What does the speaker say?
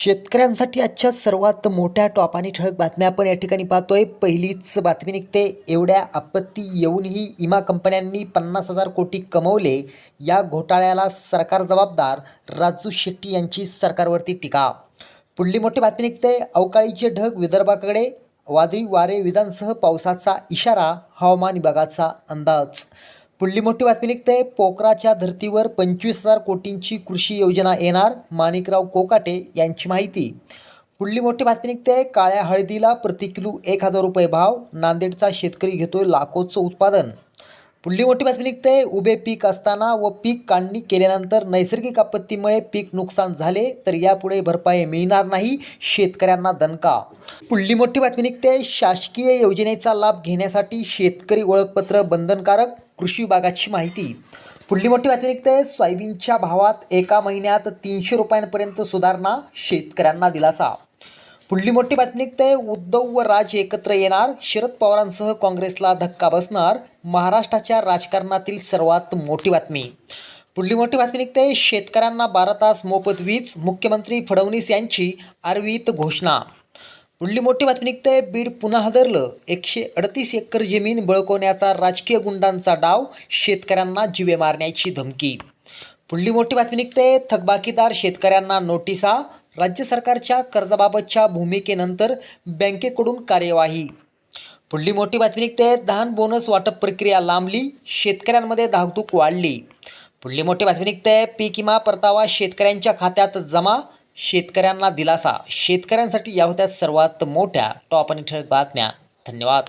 शेतकऱ्यांसाठी आजच्या सर्वात मोठ्या टॉप आणि ठळक बातम्या आपण या ठिकाणी पाहतोय. पहिलीच बातमी निघते. एवढ्या आपत्ती येऊनही इमा कंपन्यांनी पन्नास हजार कोटी कमवले. या घोटाळ्याला सरकार जबाबदार. राजू शेट्टी यांची सरकारवरती टीका. पुढली मोठी बातमी निघते. अवकाळीचे ढग विदर्भाकडे. वादळी वारे विजांसह पावसाचा इशारा. हवामान विभागाचा अंदाज. पुढली मोठी बातमी निघते. पोकराच्या धर्तीवर पंचवीस हजार कोटींची कृषी योजना येणार माणिकराव कोकाटे यांची माहिती. पुढली मोठी बातमी निघते. काळ्या हळदीला प्रति किलो एक हजार रुपये भाव नांदेडचा शेतकरी घेतोय लाखोचं उत्पादन. पुढली मोठी बातमी निघते. उभे पीक असताना व पीक काढणी केल्यानंतर नैसर्गिक आपत्तीमुळे पीक नुकसान झाले तर यापुढे भरपाई मिळणार नाही शेतकऱ्यांना दणका. पुढली मोठी बातमी निघते. शासकीय योजनेचा लाभ घेण्यासाठी शेतकरी ओळखपत्र बंधनकारक कृषी विभागाची माहिती. पुढली मोठी बातमी निघते. सोयाबीनच्या भावात एका महिन्यात तीनशे रुपयांपर्यंत सुधारणा शेतकऱ्यांना दिलासा. पुढली मोठी बातमी निघते. उद्धव व राज एकत्र येणार. शरद पवारांसह काँग्रेसला धक्का बसणार. महाराष्ट्राच्या राजकारणातील सर्वात मोठी बातमी. पुढली मोठी बातमी निघते. शेतकऱ्यांना बारा तास मोफत वीज मुख्यमंत्री फडणवीस यांची आरवीत घोषणा. पुढली मोठी बातमी निघते. बीड पुन्हा हादरलं एकशे अडतीस एकर जमीन बळकवण्याचा राजकीय गुंडांचा डाव शेतकऱ्यांना जिवे मारण्याची धमकी. पुढली मोठी बातमी निघते. थकबाकीदार शेतकऱ्यांना नोटिसा राज्य सरकारच्या कर्जाबाबतच्या भूमिकेनंतर बँकेकडून कार्यवाही. पुढली मोठी बातमी निघते धान बोनस वाटप प्रक्रिया लांबली शेतकऱ्यांमध्ये धाकधूक वाढली. पुढली मोठी बातमी निघते पीक विमा परतावा शेतकऱ्यांच्या खात्यात जमा शेतकऱ्यांना दिलासा. शेतकऱ्यांसाठी या होत्या सर्वात मोठ्या टॉप आणि ठळक बातम्या. धन्यवाद.